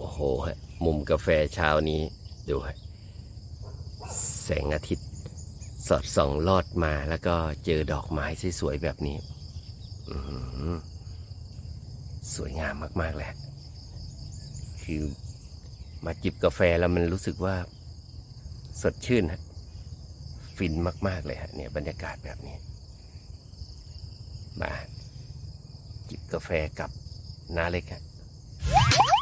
โอ้โหฮะมุมกาแฟเช้านี้ดูฮะแสงอาทิตย์ สอดส่องลอดมาแล้วก็เจอดอกไม้สวยๆแบบนี้อื้อหือสวยงามมากๆเลยฮะคือมาจิบกาแฟแล้วมันรู้สึกว่า สดชื่นฮะฟินมาก ๆ เลยฮะเนี่ยบรรยากาศแบบนี้ มา จิบกาแฟกับน้าเล็กฮะ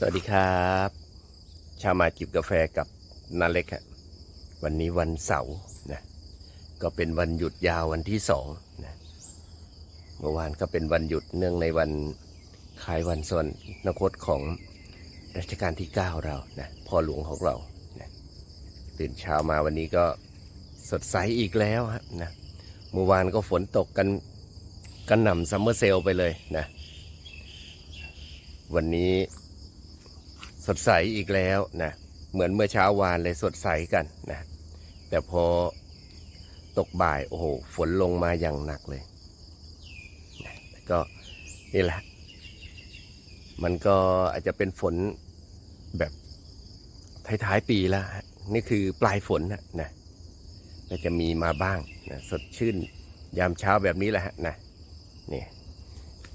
สวัสดีครับ ชามาจิบกาแฟกับนาเล็กฮะวันนี้วันเสาร์นะก็เป็นวันหยุดยาววันที่สองนะเมื่อวานก็เป็นวันหยุดเนื่องในวันคล้ายวันส่วรรคตของรัชกาลที่ 9 เรานะพ่อหลวงของเรานะตื่นเช้ามาวันนี้ก็สดใสอีกแล้วฮะนะเมื่อวานก็ฝนตกกันกันหน่ำซัมเมอร์เซลไปเลยนะวันนี้ สดใสอีกแล้วนะเหมือนเมื่อเช้าวานเลยสดใสกันนะแต่พอตกบ่ายโอ้โหฝนลงมาอย่างหนักเลยนะก็นี่แหละ มันก็อาจจะเป็นฝนแบบท้ายๆปีแล้วฮะนี่คือปลายฝนนะนะก็จะมีมาบ้างนะสดชื่นยามเช้าแบบนี้แหละนะนี่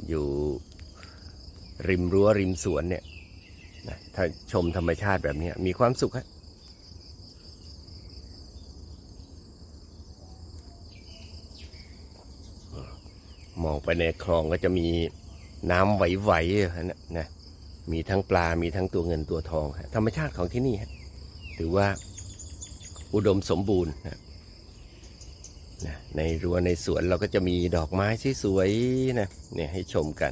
อยู่ริมรั้วริมสวนเนี่ย นะถ้าชมธรรมชาติแบบนี้มีความสุขฮะมองไปในคลองก็จะมีน้ำไหวๆนะนะ มีทั้งปลา มีทั้งตัวเงินตัวทอง ธรรมชาติของที่นี่ถือว่าอุดมสมบูรณ์นะนะในรั้วในสวนเราก็จะมีดอกไม้สวยๆนะเนี่ยให้ชมกัน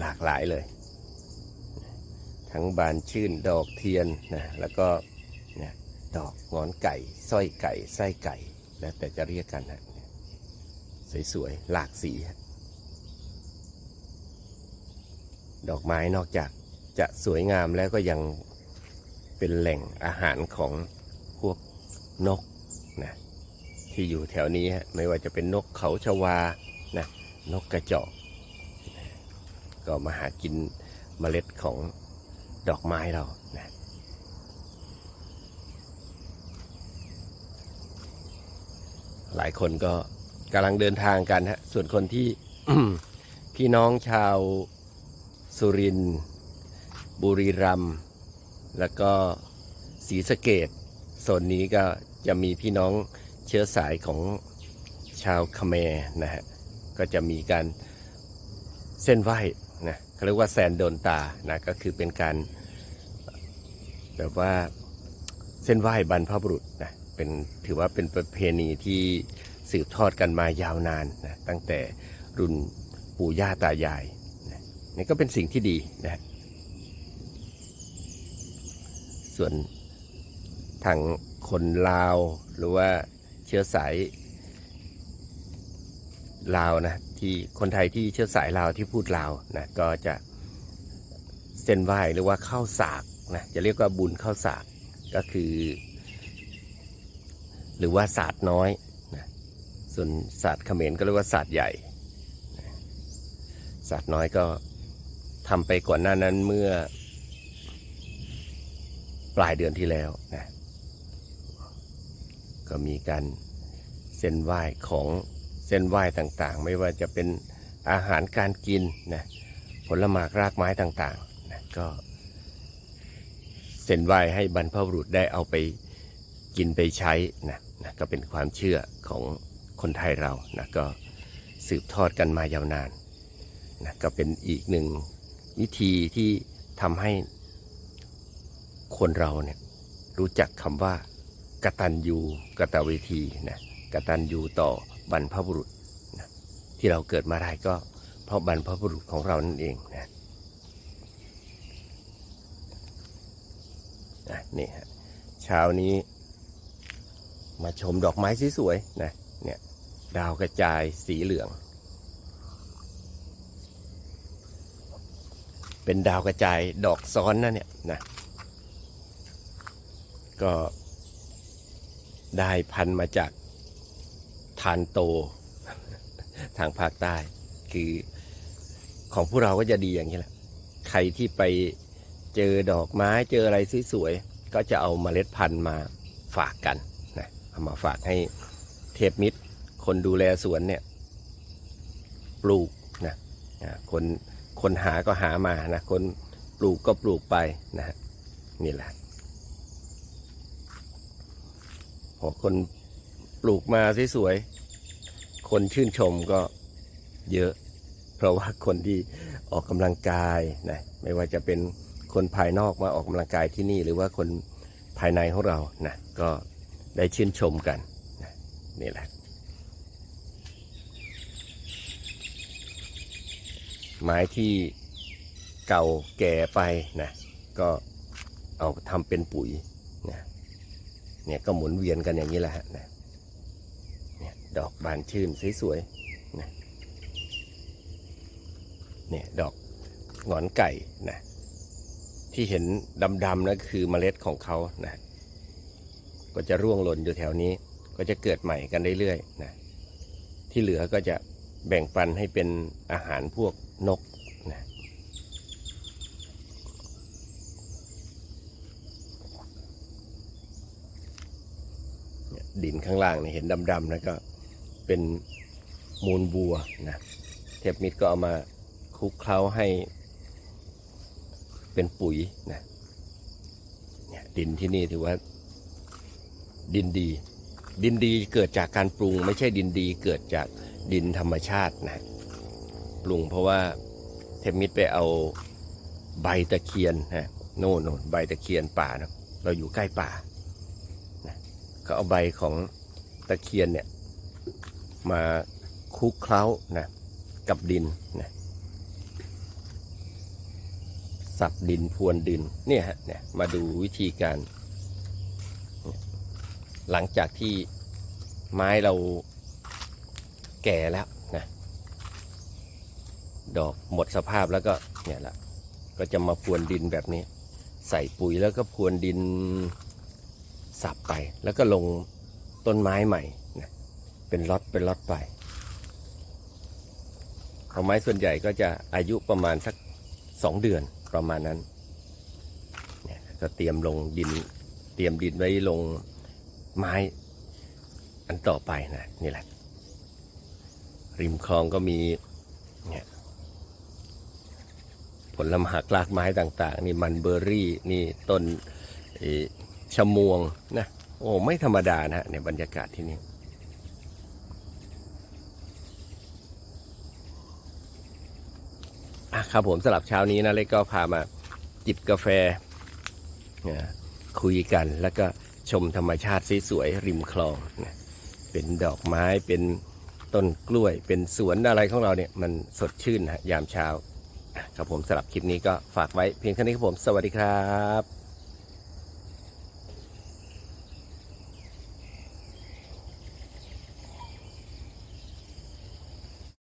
หลากหลายเลย ทั้งบานชื่นดอกเทียนนะแล้วก็เนี่ยดอกงอนไก่สร้อยไก่ไส้ไก่ แล้วแต่จะเรียกกันนะสวยๆหลากสี ดอกไม้นอกจากจะสวยงามแล้วก็ยังเป็นแหล่งอาหารของพวกนกนะที่อยู่แถวนี้ฮะไม่ว่าจะเป็นนกเขาชวานะนกกระจอกนะก็มาหากินเมล็ดของ ดอกไม้เรานะหลายคนก็กำลังเดินทางกันฮะ ส่วนคนที่พี่น้องชาวสุรินทร์บุรีรัมย์แล้วก็ศรีสะเกดโซนนี้ก็จะมีพี่น้องเชื้อสายของชาวคเมรนะฮะ ก็จะมีการเส้นไหว้นะ เขาเรียกว่าแซนโดนตานะก็คือเป็นการแบบว่าเส้นไหว้บรรพบุรุษนะเป็นถือว่าเป็นประเพณีที่สืบทอดกันมายาวนานนะตั้งแต่รุ่นปู่ย่าตายายนะนี่ก็เป็นสิ่งที่ดีนะส่วนทางคนลาวหรือว่าเชื้อสายลาวนะ ที่คนไทยที่เชื้อสายลาวที่พูดลาวนะก็จะเส้นไหว้หรือว่าข้าวสากนะจะเรียกว่าบุญข้าวสากก็คือ หรือว่าศาสตร์น้อยนะส่วนศาสตร์เขมรก็เรียกว่าศาสตร์ใหญ่ศาสตร์น้อยก็ทำไปก่อนหน้านั้นเมื่อปลายเดือนที่แล้วนะก็มีการเส้นไหว้ของ เส้นไหว้ต่างๆ ไม่ว่าจะเป็นอาหารการกินนะผลหมากรากไม้ต่างๆนะก็เส้นไหว้ให้บรรพบุรุษได้เอาไปกินไปใช้นะนะก็เป็นความเชื่อของคนไทยเรานะก็สืบทอดกันมายาวนานนะก็เป็นอีกหนึ่งวิธีที่ทำให้คนเราเนี่ยรู้จักคำว่ากตัญญูกตเวทีนะกตัญญูต่อ บรรพบุรุษนะที่เราเกิดมาได้ก็เพราะบรรพบุรุษของเรานั่นเองนะอะนี่ฮะเช้านี้มาชมดอกไม้สวยๆนะเนี่ยดาวกระจายสีเหลือง เป็นดาวกระจายดอกซ้อนนะเนี่ยนะก็ได้พันมาจาก ทานโตทางภาคใต้ คือของพวกเราก็จะดีอย่างนี้แหละ ใครที่ไปเจอดอกไม้เจออะไรสวยๆ ก็จะเอาเมล็ดพันธุ์มาฝากกันนะเอามาฝากให้เทพมิตร คนดูแลสวนเนี่ยปลูกนะคนคนหาก็หามานะคนปลูกก็ปลูกไปนะนี่แหละพอคน ปลูกมาสวยๆ คนชื่นชมก็เยอะ เพราะว่าคนที่ออกกำลังกายนะไม่ว่าจะเป็นคนภายนอกมาออกกำลังกายที่นี่ หรือว่าคนภายในของเรานะก็ได้ชื่นชมกันนะนี่แหละ ไม้ที่เก่าแก่ไปนะก็เอาทำเป็นปุ๋ยนะเนี่ยก็หมุนเวียนกันอย่างนี้แหละนะ ดอกบานชื่นสวยๆนะเนี่ยดอกหงอนไก่นะที่เห็นดำๆนั่นคือเมล็ดของเขานะก็จะร่วงหล่นอยู่แถวนี้ ก็จะเกิดใหม่กันเรื่อยๆนะที่เหลือก็จะแบ่งปันให้เป็นอาหารพวกนกนะดินข้างล่างเนี่ยเห็นดำๆนะก็ เป็นมูลบัวนะเทพมิตรก็เอามาคลุกเคล้าให้เป็นปุ๋ยนะเนี่ยดินที่นี่ถือว่าดินดี ดินดีเกิดจากการปรุง ไม่ใช่ดินดีเกิดจากดินธรรมชาตินะปรุงเพราะว่าเทพมิตรไปเอาใบตะเคียนนะโน่นโน่ใบตะเคียนป่านะเราอยู่ใกล้ป่าก็เอาใบของตะเคียนเนี่ย มาคลุกเคล้านะกับดินนะสับดินพรวนดินเนี่ยฮะเนี่ยมาดูวิธีการ หลังจากที่ไม้เราแก่แล้วนะดอกหมดสภาพแล้วก็เนี่ยแหละก็จะมาพรวนดินแบบนี้ ใส่ปุ๋ยแล้วก็พรวนดินสับไป แล้วก็ลงต้นไม้ใหม่ เป็นล็อตเป็นล็อตไปของไม้ส่วนใหญ่ก็จะอายุประมาณสักสองเดือนประมาณนั้นเนี่ยก็เตรียมลงดิน เตรียมดินไว้ลงไม้อันต่อไปนะนี่แหละ ริมคลองก็มีเนี่ยผลไม้กลากไม้ต่าง ๆ นี่มันเบอร์รี่นี่ต้นชะมวงนะโอ้ไม่ธรรมดานะฮะในบรรยากาศที่นี่อะ ครับผมสลับเช้านี้นะเล็กก็พามาจิบกาแฟ คุยกันแล้วก็ชมธรรมชาติสวยๆริมคลองนะเป็นดอกไม้เป็นต้นกล้วย เป็นสวนอะไรของเราเนี่ยมันสดชื่นนะยามเช้า ครับผมสลับคลิปนี้ก็ฝากไว้เพียงแค่นี้ครับผม สวัสดีครับ